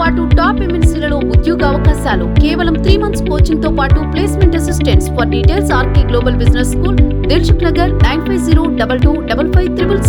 పాటు టాప్ ఎంఎన్సీలలో ఉద్యోగ అవకాశాలు కేవలం త్రీ మంత్స్ కోచింగ్తో పాటు placement assistants for details RK global business school Dilsukh Nagar nine five zero double two double five triple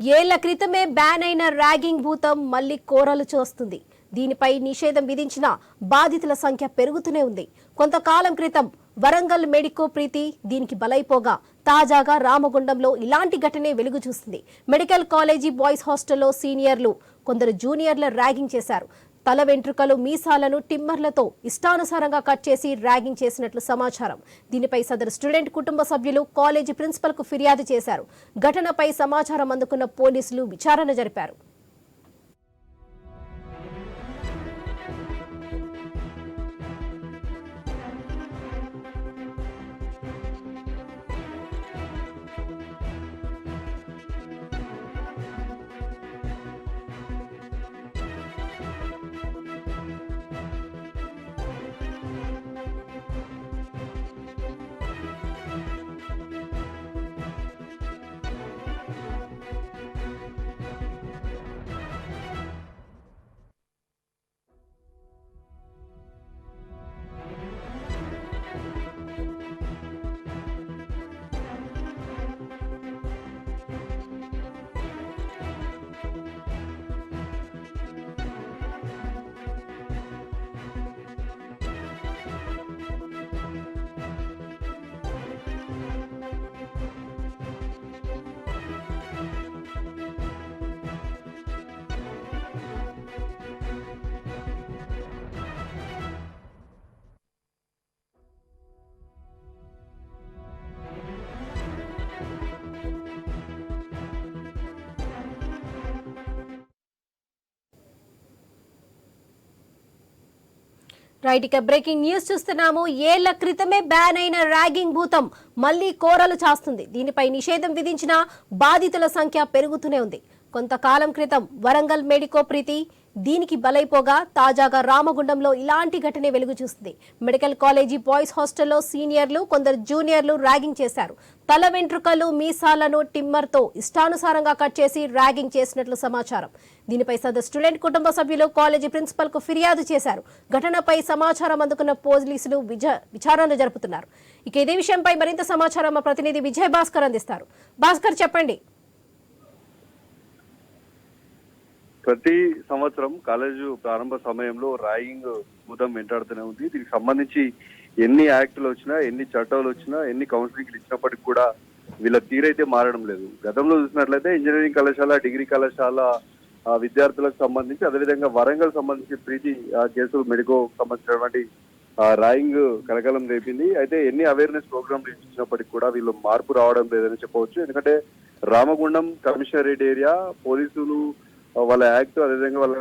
ఏళ్ళ క్రితమే బ్యాన్ అయిన ర్యాగింగ్ భూతం మళ్ళీ కోరలు చూస్తుంది. దీనిపై నిషేధం విధించిన బాధితుల సంఖ్య పెరుగుతూనే ఉంది. కొంతకాలం క్రితం వరంగల్ మెడికో ప్రీతి దీనికి బలైపోగా తాజాగా రామగుండంలో ఇలాంటి ఘటనే వెలుగు చూసింది. మెడికల్ కాలేజీ బాయ్స్ హాస్టల్లో సీనియర్లు కొందరు జూనియర్ల ర్యాగింగ్ చేశారు. తల వెంట్రుకలు మీసాలను టిమ్మర్లతో ఇష్టానుసారంగా కట్ చేసి ర్యాగింగ్ చేసినట్లు సమాచారం. దీనిపై సదరు స్టూడెంట్ కుటుంబ సభ్యులు కాలేజీ ప్రిన్సిపల్కు ఫిర్యాదు చేశారు. ఘటనపై సమాచారం అందుకున్న పోలీసులు విచారణ జరిపారు. రైట్ ఇక బ్రేకింగ్ న్యూస్ చూస్తున్నాము. ఏళ్ళ క్రితమే బ్యాన్ అయిన ర్యాగింగ్ భూతం మళ్ళీ కోరలు చాస్తుంది. దీనిపై నిషేధం విధించిన బాధితుల సంఖ్య పెరుగుతూనే ఉంది. కొంతకాలం క్రితం వరంగల్ మెడికో ప్రీతి దీనికి బలైపోగా తాజాగా రామగుండంలో ఇలాంటి ఘటనే వెలుగు చూస్తుంది మెడికల్ కాలేజీ బాయ్స్ హాస్టల్లో సీనియర్లు కొందరు జూనియర్లు ర్యాగింగ్ చేశారు. తల వెంట్రుకలు మీసాలను టిమ్మర్తో ఇష్టానుసారంగా కట్ చేసి ర్యాగింగ్ చేసినట్లు సమాచారం. దీనిపై సదరు స్టూడెంట్ కుటుంబ సభ్యులు కాలేజీ ప్రిన్సిపల్కు ఫిర్యాదు చేశారు. ఘటనపై సమాచారం అందుకున్న పోలీసులు విజ- విచారణ జరుపుతున్నారు. ఇక ఇదే విషయంపై మరింత సమాచారం మా ప్రతినిధి విజయ్ భాస్కర్ అందిస్తారు. భాస్కర్ చెప్పండి. ప్రతి సంవత్సరం కాలేజు ప్రారంభ సమయంలో ర్యాగింగ్ భూతం వెంటాడుతూనే ఉంది. దీనికి సంబంధించి ఎన్ని యాక్టులు వచ్చినా ఎన్ని చట్టాలు వచ్చినా ఎన్ని కౌన్సిలింగ్లు ఇచ్చినప్పటికి కూడా వీళ్ళ తీరైతే మారడం లేదు. గతంలో చూసినట్లయితే ఇంజనీరింగ్ కళాశాల డిగ్రీ కళాశాల విద్యార్థులకు సంబంధించి అదేవిధంగా వరంగల్ సంబంధించి ప్రీతి కేసులు మెడికో సంబంధించినటువంటి రాయింగ్ కలకలం రేపింది. అయితే ఎన్ని అవేర్నెస్ ప్రోగ్రాంలు ఇచ్చినప్పటికీ కూడా వీళ్ళు మార్పు రావడం లేదని చెప్పవచ్చు. ఎందుకంటే రామగుండం కమిషనరేట్ ఏరియా పోలీసులు వాళ్ళ యాక్ట్ అదేవిధంగా వాళ్ళ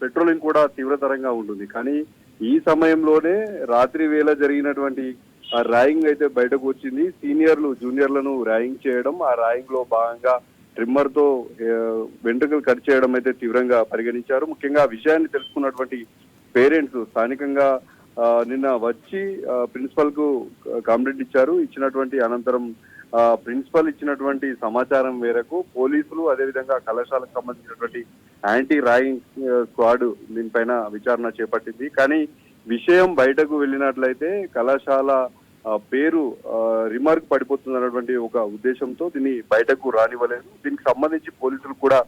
పెట్రోలింగ్ కూడా తీవ్రతరంగా ఉంటుంది. కానీ ఈ సమయంలోనే రాత్రి వేళ జరిగినటువంటి ఆ ర్యాయింగ్ అయితే బయటకు వచ్చింది. సీనియర్లు జూనియర్లను ర్యాయింగ్ చేయడం ఆ ర్యాయింగ్లో భాగంగా ట్రిమ్మర్తో వెంట్రుకలు కట్ చేయడం అయితే తీవ్రంగా పరిగణించారు. ముఖ్యంగా ఆ విషయాన్ని తెలుసుకున్నటువంటి పేరెంట్స్ స్థానికంగా ఆ, నిన్న వచ్చి ప్రిన్సిపల్కు కంప్లైంట్ ఇచ్చారు. ఇచ్చినటువంటి అనంతరం ఆ, ప్రిన్సిపల్ ఇచ్చినటువంటి సమాచారం మేరకు పోలీసులు అదేవిధంగా కళాశాలకు సంబంధించినటువంటి యాంటీ రాయింగ్ స్క్వాడ్ దీనిపైన విచారణ చేపట్టింది. కానీ విషయం బయటకు వెళ్ళినట్లయితే కళాశాల పేరు రిమార్క్ పడిపోతుంది అన్నటువంటి ఒక ఉద్దేశంతో దీన్ని బయటకు రానివ్వలేదు. దీనికి సంబంధించి పోలీసులు కూడా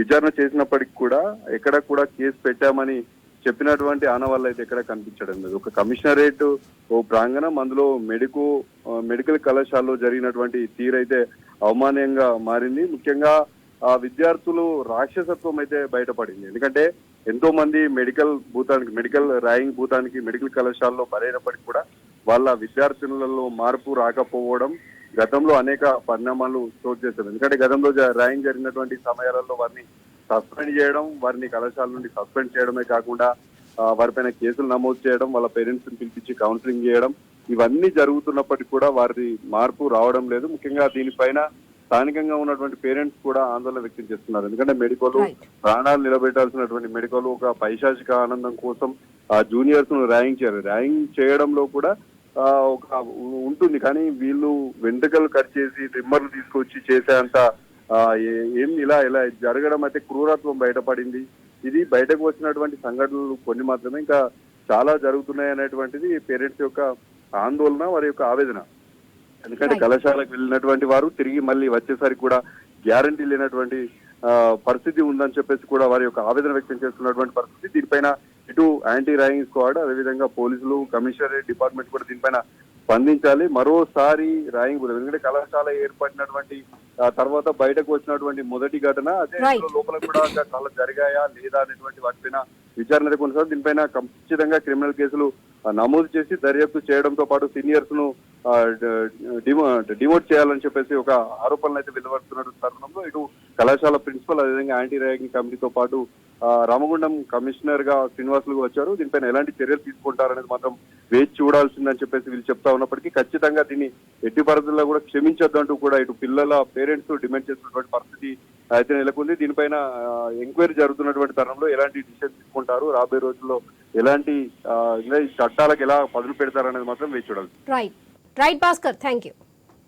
విచారణ చేసినప్పటికీ కూడా ఎక్కడ కూడా కేసు పెట్టామని చెప్పినటువంటి ఆనవాళ్ళు అయితే ఎక్కడ కనిపించడం లేదు. ఒక కమిషనరేట్ ఓ ప్రాంగణం అందులో మెడికో మెడికల్ కళాశాలలో జరిగినటువంటి తీరైతే అవమానంగా మారింది. ముఖ్యంగా విద్యార్థులు రాక్షసత్వం అయితే బయటపడింది. ఎందుకంటే ఎంతో మంది మెడికల్ భూతానికి మెడికల్ ర్యాయింగ్ భూతానికి మెడికల్ కళాశాలలో బలైనప్పటికీ కూడా వాళ్ళ విద్యార్థినులలో మార్పు రాకపోవడం గతంలో అనేక పరిణామాలు చోటు చేశారు ఎందుకంటే గతంలో జ- ర్యాయింగ్ జరిగినటువంటి సమయాలలో వారిని సస్పెండ్ చేయడం వారిని కళాశాల నుండి సస్పెండ్ చేయడమే కాకుండా వారిపైన కేసులు నమోదు చేయడం వాళ్ళ పేరెంట్స్ని పిలిపించి కౌన్సిలింగ్ చేయడం ఇవన్నీ జరుగుతున్నప్పటికీ కూడా వారి మార్పు రావడం లేదు. ముఖ్యంగా దీనిపైన స్థానికంగా ఉన్నటువంటి పేరెంట్స్ కూడా ఆందోళన వ్యక్తం చేస్తున్నారు. ఎందుకంటే మెడికోలు. ప్రాణాలు నిలబెట్టాల్సినటువంటి మెడికోలు ఒక పైశాచిక ఆనందం కోసం ఆ జూనియర్స్ను ర్యాగింగ్ చేయరు. ర్యాగింగ్ చేయడంలో కూడా ఒక ఉంటుంది. కానీ వీళ్ళు వెంట్రుకలు కట్ చేసి ట్రిమ్మర్లు తీసుకొచ్చి చేసేంత ఏం ఇలా ఇలా జరగడం అయితే క్రూరత్వం బయటపడింది. ఇది బయటకు వచ్చినటువంటి సంఘటనలు కొన్ని మాత్రమే. ఇంకా చాలా జరుగుతున్నాయి అనేటువంటిది పేరెంట్స్ యొక్క ఆందోళన వారి యొక్క ఆవేదన. ఎందుకంటే. కళాశాలకు వెళ్ళినటువంటి వారు తిరిగి మళ్ళీ వచ్చేసరికి కూడా గ్యారంటీ లేనటువంటి పరిస్థితి ఉందని చెప్పేసి కూడా వారి యొక్క ఆవేదన వ్యక్తం చేస్తున్నటువంటి పరిస్థితి. దీనిపైన ఇటు యాంటీ ర్యాగింగ్ స్క్వాడ్ అదేవిధంగా పోలీసులు కమిషనరేట్ డిపార్ట్మెంట్ కూడా దీనిపైన స్పందించాలి. మరోసారి ర్యాగింగ్ బుద్ధం ఎందుకంటే కళాశాల ఏర్పడినటువంటి తర్వాత బయటకు వచ్చినటువంటి మొదటి ఘటన అదే లోపల కూడా చాలా జరిగాయా లేదా అనేటువంటి వాటిపైన విచారణ కొనసాగుతుంది దీనిపైన ఖచ్చితంగా క్రిమినల్ కేసులు నమోదు చేసి దర్యాప్తు చేయడంతో పాటు సీనియర్స్ను డిమోట్ చేయాలని చెప్పేసి ఒక ఆరోపణలు అయితే వెలువడుతున్న తరుణంలో ఇటు కళాశాల ప్రిన్సిపల్ అదేవిధంగా యాంటీ ర్యాగింగ్ కమిటీతో పాటు రామగుండం కమిషనర్గా శ్రీనివాసులు వచ్చారు. దీనిపైన ఎలాంటి చర్యలు తీసుకుంటారనేది మాత్రం వేచి చూడాల్సిందని చెప్పేసి వీళ్ళు చెప్తా ఉన్నప్పటికీ ఖచ్చితంగా దీన్ని ఎట్టి పరిస్థితుల్లో కూడా క్షమించొద్దు అంటూ కూడా ఇటు పిల్లల పేరెంట్స్ డిమాండ్ చేస్తున్నటువంటి పరిస్థితి అయితే నెలకొంది. దీనిపైన ఎంక్వైరీ జరుగుతున్నటువంటి తరుణంలో ఎలాంటి డిసిషన్ తీసుకుంటారు? రాబోయే రోజుల్లో ఎలాంటి చట్టాలకు ఎలా పదులు పెడతారనేది మాత్రం వేచి చూడాలి right right Bhaskar thank you